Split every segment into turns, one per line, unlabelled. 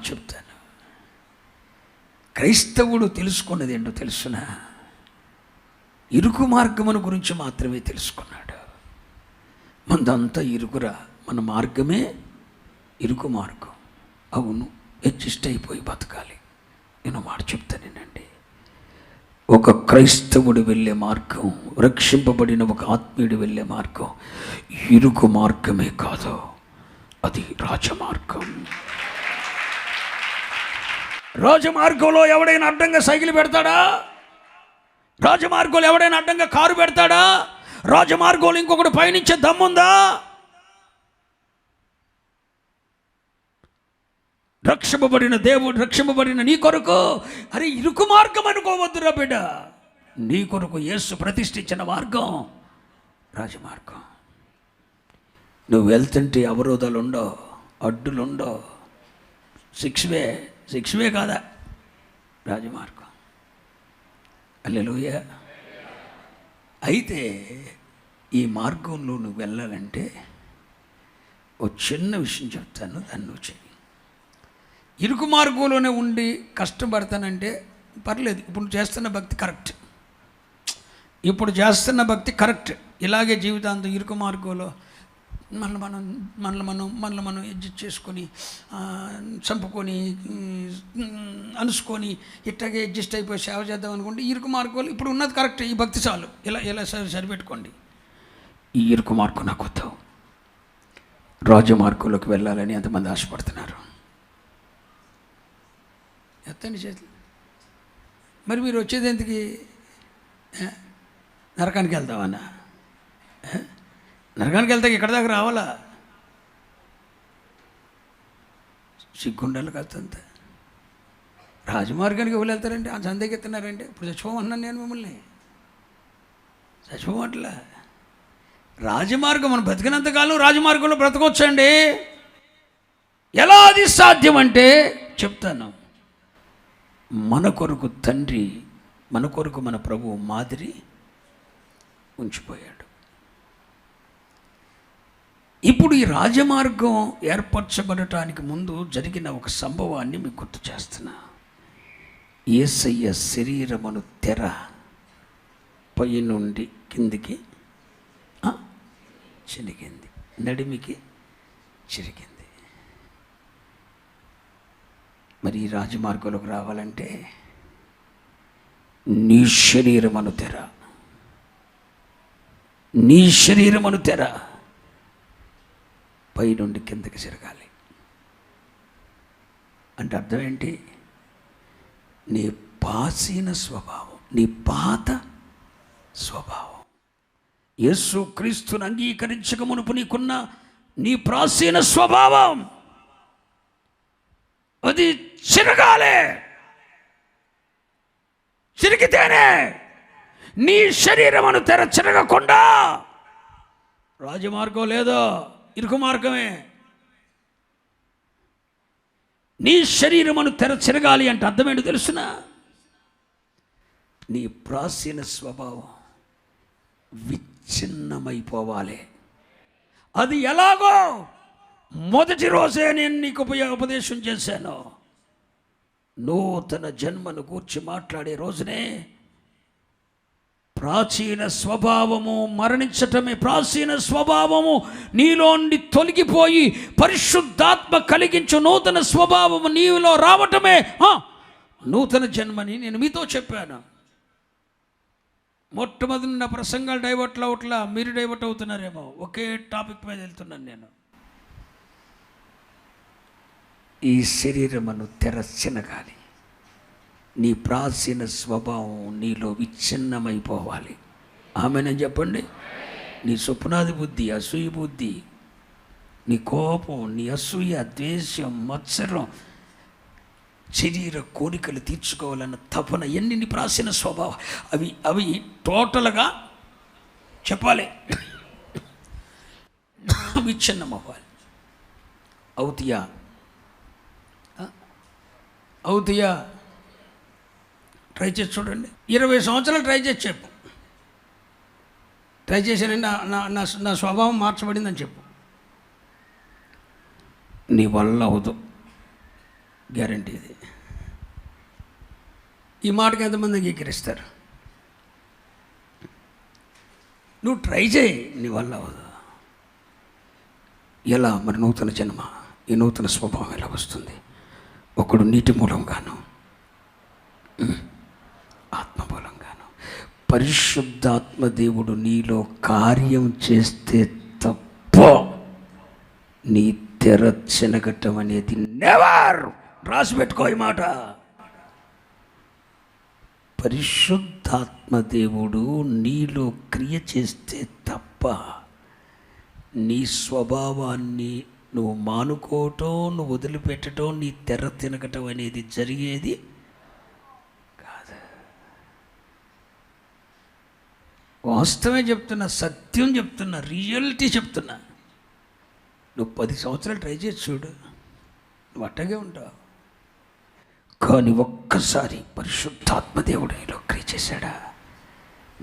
మాట చెప్తాను. క్రైస్తవుడు తెలుసుకున్నది ఏంటో తెలుసునా? ఇరుకు మార్గమును గురించి మాత్రమే తెలుసుకున్నాడు. మనదంతా ఇరుకురా. మన మార్గమే ఇరుకు మార్గం. అవును అడ్జస్ట్ అయిపోయి బతకాలి. నేను మాట చెప్తానేనండి ఒక క్రైస్తవుడు వెళ్ళే మార్గం రక్షింపబడిన ఒక ఆత్మీయుడు వెళ్ళే మార్గం ఇరుకు మార్గమే కాదు. అది రాజమార్గం. రాజమార్గంలో ఎవడైనా అడ్డంగా సైకిల్ పెడతాడా? రాజమార్గంలో ఎవడైనా అడ్డంగా కారు పెడతాడా? రాజమార్గంలో ఇంకొకటి పయనించే దమ్ముందా? రక్షింపబడిన దేవుడు రక్షింపబడిన నీ కొరకు. అరే ఇరుకు మార్గం అనుకోవద్దురా బిడ్డ. నీ కొరకు యేసు ప్రతిష్ఠించిన మార్గం రాజమార్గం. నువ్వు వెళ్తుంటే అవరోధాలుండో అడ్డులుండో సిక్స్ వే శిక్షవే కాదా? రాజమార్గం. అల్లెలుయ. అయితే ఈ మార్గంలో నువ్వు వెళ్ళాలంటే ఓ చిన్న విషయం చెప్తాను దాన్ని నువ్వు చెయ్యి. ఇరుకు మార్గంలోనే ఉండి కష్టపడతానంటే పర్లేదు ఇప్పుడు చేస్తున్న భక్తి కరెక్ట్. ఇప్పుడు చేస్తున్న భక్తి కరెక్ట్. ఇలాగే జీవితాంతం ఇరుకు మార్గంలో మనల్ని మనం మనల్ని మనం మనల్ని మనం అడ్జస్ట్ చేసుకొని చంపుకొని అనుసుకొని ఇట్లాగే అడ్జస్ట్ అయిపోయి సేవ చేద్దాం అనుకుంటే ఇరుకు మార్గంలో ఇప్పుడు ఉన్నది కరెక్ట్ ఈ భక్తి చాలు. ఇలా ఇలా సరి సరిపెట్టుకోండి. ఈ ఇరుకు మార్గం నాకు వద్దు. రాజు మార్గంలోకి వెళ్ళాలని ఎంతమంది ఆశపడుతున్నారు? ఎత్తండి చేతులు. మరి మీరు వచ్చేది ఎందుకు? నరకానికి వెళ్తామన్నా ఏ? నరకానికి వెళ్తే ఇక్కడ దాకా రావాలా? సిగ్గుండాలి కాస్తంత రాజమార్గానికి ఎవరు వెళ్తారండి? ఆ సందేకి ఎత్తున్నారండి ఇప్పుడు చచ్చిపోమన్నాను నేను మిమ్మల్ని. చచ్చిపోమట్లా రాజమార్గం మనం బ్రతికినంతకాలం రాజమార్గంలో బ్రతకొచ్చండి. ఎలా అది సాధ్యం అంటే చెప్తాను. మన కొరకు తండ్రి మన కొరకు మన ప్రభువు మాదిరి ఉంచిపోయాడు. ఇప్పుడు ఈ రాజమార్గం ఏర్పరచబడటానికి ముందు జరిగిన ఒక సంభవాన్ని మీకు గుర్తు చేస్తున్నా. ఏసయ్య శరీరమును తెర పై నుండి కిందికి చిరిగింది నడిమికి చిరిగింది. మరి ఈ రాజమార్గంలోకి రావాలంటే నీ శరీరమను తెర. నీ శరీరమను తెర. పై నుండి కిందకి జరగాలి. అంటే అర్థం ఏంటి? నీ పాసీన స్వభావం నీ పాత స్వభావం. యేసు క్రీస్తుని అంగీకరించక మునుపు నీకున్న నీ ప్రాచీన స్వభావం అది చిరగాలే. చిరిగితేనే నీ శరీరమును తెర చిరగకుండా రాజమార్గం లేదో? ఇరుకు మార్గమే. నీ శరీరమును తెర చిరగాలి అంటే అర్థమేంటి తెలుసునా? నీ ప్రాచీన స్వభావం విచ్ఛిన్నమైపోవాలి. అది ఎలాగో మొదటి రోజే నేను నీకు ఉపదేశం చేశాను. నూతన జన్మను గూర్చి మాట్లాడే రోజునే ప్రాచీన స్వభావము మరణించటమే ప్రాచీన స్వభావము నీలోండి తొలగిపోయి పరిశుద్ధాత్మ కలిగించు నూతన స్వభావము నీలో రావటమే. నూతన జన్మని నేను మీతో చెప్పాను. మొట్టమొదటి నా ప్రసంగాలు డైవర్ట్లు అవట్లా మీరు డైవర్ట్ అవుతున్నారేమో. ఒకే టాపిక్ మీద వెళ్తున్నాను నేను. ఈ శరీరమును తెరచినగాలి నీ ప్రాచీన స్వభావం నీలో విచ్ఛిన్నమైపోవాలి. ఆమెనని చెప్పండి? నీ స్వప్నాది బుద్ధి అసూయ బుద్ధి నీ కోపం నీ అసూయ ద్వేషం మత్సరం శరీర కోరికలు తీర్చుకోవాలన్న తపన ఎన్ని నీ ప్రాచీన స్వభావం. అవి అవి టోటల్గా చెప్పాలి. విచ్ఛిన్నం అవ్వాలి అవుతియా? అవుతియా? ట్రై చేసి చూడండి. ఇరవై సంవత్సరాలు ట్రై చేసి చెప్పు. ట్రై చేశానండి నా నా నా స్వభావం మార్చబడిందని చెప్పు. నీ వల్ల అవదు. గ్యారంటీ ఇది ఈ మాటకి ఎంతమంది అంగీకరిస్తారు? నువ్వు ట్రై చేయి నీ వల్ల అవదు. ఎలా? మరి నూతన జన్మ ఈ నూతన స్వభావం ఎలా వస్తుంది? ఒకడు నీటి మూలంగాను పరిశుద్ధాత్మ దేవుడు నీలో కార్యం చేస్తే తప్ప నీ తెర చెనగటం అనేది నెవర్ రాసి పెట్టుకో ఈ మాట. పరిశుద్ధాత్మ దేవుడు నీలో క్రియ చేస్తే తప్ప నీ స్వభావాన్ని నువ్వు మానుకోవటం నువ్వు వదిలిపెట్టడం నీ తెర తినగటం అనేది జరిగేది వాస్తవమే చెప్తున్నా సత్యం చెప్తున్నా రియాలిటీ చెప్తున్నా. నువ్వు పది సంవత్సరాలు ట్రై చేసి చూడు. నువ్వు అట్టగే ఉంటావు. కానీ ఒక్కసారి పరిశుద్ధాత్మదేవుడు నీలో క్రియ చేశాడా?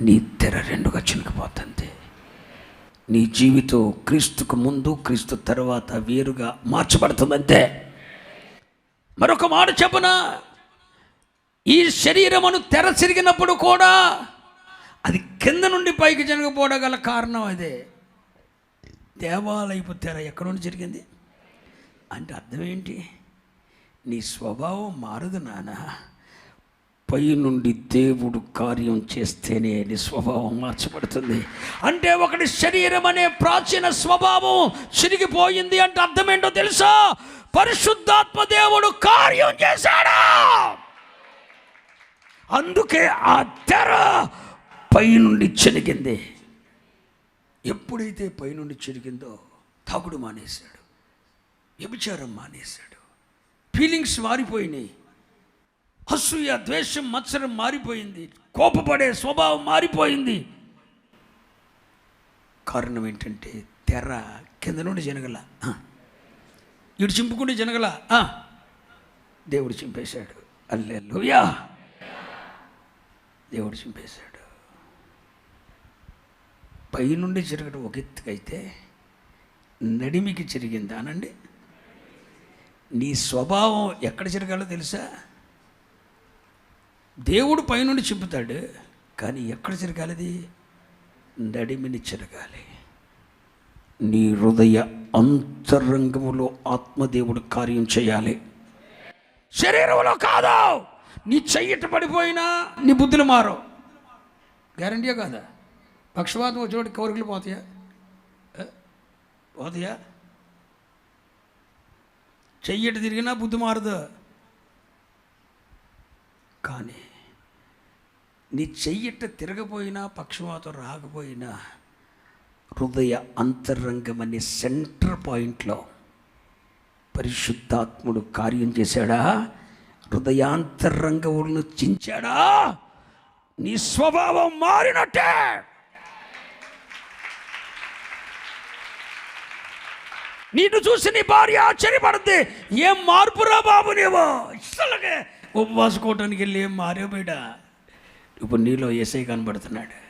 నీ తెర రెండుగా చినుకుపోతుంది నీ జీవితం క్రీస్తుకు ముందు క్రీస్తు తర్వాత వేరుగా మార్చబడుతుందంతే. మరొక మాట చెప్పున? ఈ శరీరమును తెర చిరిగినప్పుడు కూడా అది కింద నుండి పైకి జరగపోవడం గల కారణం అదే. దేవాలయపు తెర ఎక్కడ నుండి జరిగింది? అంటే అర్థం ఏంటి? నీ స్వభావం మారదు నాన్న. పై నుండి దేవుడు కార్యం చేస్తేనే నీ స్వభావం మార్చబడుతుంది. అంటే ఒకటి శరీరం అనే ప్రాచీన స్వభావం చిరిగిపోయింది అంటే అర్థం ఏంటో తెలుసా? పరిశుద్ధాత్మ దేవుడు కార్యం చేశాడా? అందుకే ఆ తెర పైనుండి చెరిగింది. ఎప్పుడైతే పైనుండి చెరిగిందో తాగుడు మానేశాడు. వ్యభిచారం మానేశాడు. ఫీలింగ్స్ మారిపోయినాయి. అసూయ ద్వేషం మత్సరం మారిపోయింది. కోపపడే స్వభావం మారిపోయింది. కారణం ఏంటంటే తెర కింద నుండి జనగల. ఇటు చింపుకుంటే జనగల. ఆ. దేవుడు చింపేశాడు. అల్లెలుయా దేవుడు చింపేశాడు. పైనుండి జరగడం ఒక ఎత్తుకైతే నడిమికి చిరిగింది అనండి. నీ స్వభావం ఎక్కడ చిరగాలో తెలుసా? దేవుడు పైనుండి చెబుతాడు కానీ ఎక్కడ జరగాలది? నడిమిని చిరగాలి నీ హృదయ అంతరంగములో ఆత్మదేవుడు కార్యం చేయాలి. శరీరంలో కాదా నీ చెయ్యట పడిపోయినా నీ బుద్ధులు మారవు. గ్యారంటీయా కాదా? పక్షవాతం వచ్చేవాడి కోరికలు పోతాయా? పోతాయా? చెయ్యట తిరిగినా బుద్ధి మారదు. కానీ నీ చెయ్యట తిరగపోయినా పక్షవాతం రాకపోయినా హృదయ అంతరంగం అనే సెంటర్ పాయింట్లో పరిశుద్ధాత్ముడు కార్యం చేశాడా? హృదయాంతరంగములను చించాడా? నీ స్వభావం మారినట్టే! నిన్ను చూసి నీ భార్య ఆశ్చర్యపడుద్ది ఏం మార్పురా బాబు నీవో? అసలుగే ఉపవాసుకోవటానికి వెళ్ళి ఏం మారే బయట ఇప్పుడు నీలో ఏసై కనబడుతున్నాడు.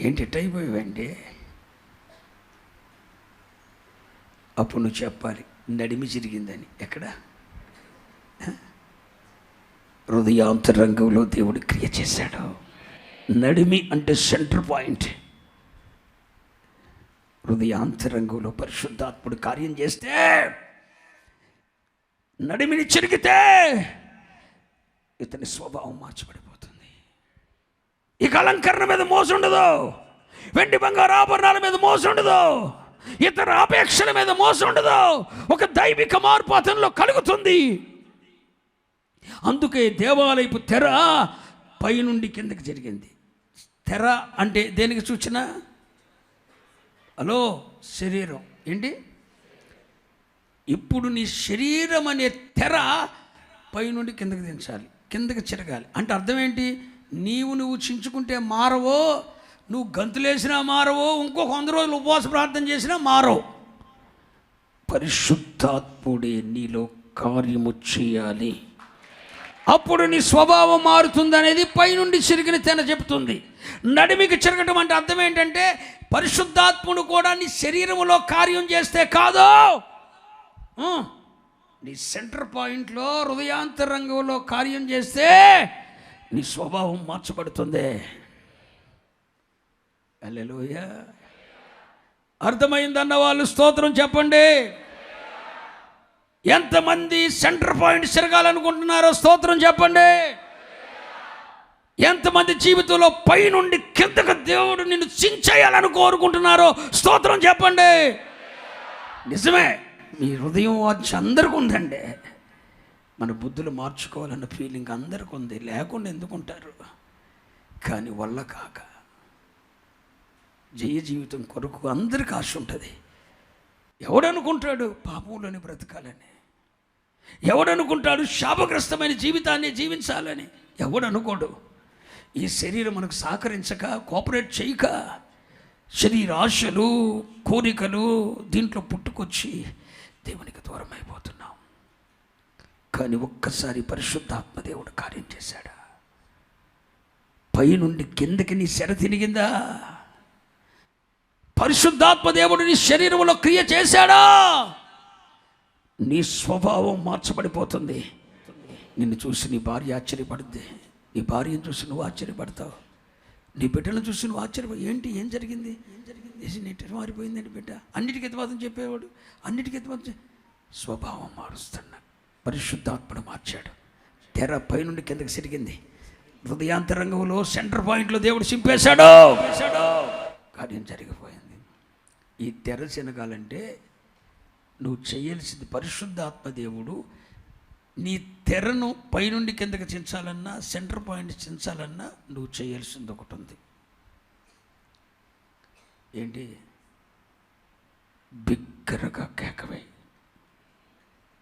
ఏంటి ఎట్ అయిపోయావండి? అప్పుడు నువ్వు చెప్పాలి నడిమి చిరిగిందని ఎక్కడ? హృదయాంతరంగంలో దేవుడు క్రియ చేశాడు. నడిమి అంటే సెంటర్ పాయింట్. హృదయాంతరంగంలో పరిశుద్ధాత్ముడు కార్యం చేస్తే నడిమిని చిరిగితే ఇతని స్వభావం మార్చబడిపోతుంది. ఇక అలంకరణ మీద మోసం వెండి బంగారు ఆభరణాల మీద మోసం ఇతర అపేక్షల మీద మోసం ఒక దైవిక మార్పు అతనిలో కలుగుతుంది. అందుకే దేవాలయపు తెర పైనుండి కిందకి జరిగింది. తెర అంటే దేనికి సూచన? హలో శరీరం. ఏంటి? ఇప్పుడు నీ శరీరం అనే తెర పైనుండి కిందకి దించాలి కిందకి చిరగాలి. అంటే అర్థం ఏంటి? నీవు నువ్వు చించుకుంటే మారవో నువ్వు గంతులేసినా మారవో ఇంకొక వంద రోజులు ఉపవాస ప్రార్థన చేసినా మారవు. పరిశుద్ధాత్ముడే నీలో కార్యము చేయాలి. అప్పుడు నీ స్వభావం మారుతుంది అనేది పైనుండి చిరిగిన తెన చెబుతుంది. నడిమికి చిరగటం అంటే అర్థం ఏంటంటే పరిశుద్ధాత్ముడు కూడా నీ శరీరంలో కార్యం చేస్తే కాదు. నీ సెంటర్ పాయింట్లో హృదయాంతరంగంలో కార్యం చేస్తే నీ స్వభావం మార్చబడుతుంది. అల్లెలుయ అర్థమైందన్న వాళ్ళు స్తోత్రం చెప్పండి. ఎంతమంది సెంటర్ పాయింట్ తిరగాలనుకుంటున్నారో స్తోత్రం చెప్పండి. ఎంతమంది జీవితంలో పైనుండి కిందకు దేవుడు నిన్ను చించేయాలని కోరుకుంటున్నారో స్తోత్రం చెప్పండి. నిజమే మీ హృదయం వాచ్ అందరికీ ఉందండి. మన బుద్ధులు మార్చుకోవాలన్న ఫీలింగ్ అందరికీ ఉంది లేకుండా ఎందుకుంటారు కానీ వల్ల కాక. జయ జీవితం కొరకు అందరికి ఆశ ఉంటుంది. ఎవడనుకుంటాడు పాపంలోని బ్రతకాలని. ఎవడనుకుంటాడు శాపగ్రస్తమైన జీవితాన్ని జీవించాలని? ఎవడనుకోడు. ఈ శరీరం మనకు సహకరించక కోఆపరేట్ చేయక శరీరాశలు కోరికలు దీంట్లో పుట్టుకొచ్చి దేవునికి దూరం అయిపోతున్నాం కానీ ఒక్కసారి పరిశుద్ధాత్మ దేవుడు కార్యం చేశాడా? పైనుండి కిందకి నీ శర తిరిగిందా? పరిశుద్ధాత్మ దేవుడు నీ శరీరంలో క్రియ చేశాడా? నీ స్వభావం మార్చబడిపోతుంది. నిన్ను చూసి నీ భార్య ఆశ్చర్యపడుద్ది. నీ భార్యను చూసి నువ్వు ఆశ్చర్యపడతావు. నీ బిడ్డలను చూసి నువ్వు ఆశ్చర్యపో ఏంటి ఏం జరిగింది? ఏం జరిగింది ఏసి మారిపోయిందండి బిడ్డ. అన్నిటికీ ఎత్తువాదం చెప్పేవాడు. అన్నిటికీ ఎత్తువాదం స్వభావం మారుస్తున్నా పరిశుద్ధాత్మను మార్చాడు. తెర పైనుండి కిందకి సిరిగింది. హృదయాంతరంగంలో సెంటర్ పాయింట్లో దేవుడు చింపేశాడు. కార్యం జరిగిపోయింది? ఈ తెర శనగాలంటే నువ్వు చేయాల్సింది పరిశుద్ధాత్మ దేవుడు. నీ తెరను పైనుండి కిందకి చించాలన్నా సెంటర్ పాయింట్ చించాలన్నా నువ్వు చేయాల్సింది ఒకటి ఉంది. ఏంటి? బిగ్గరగా కేకవే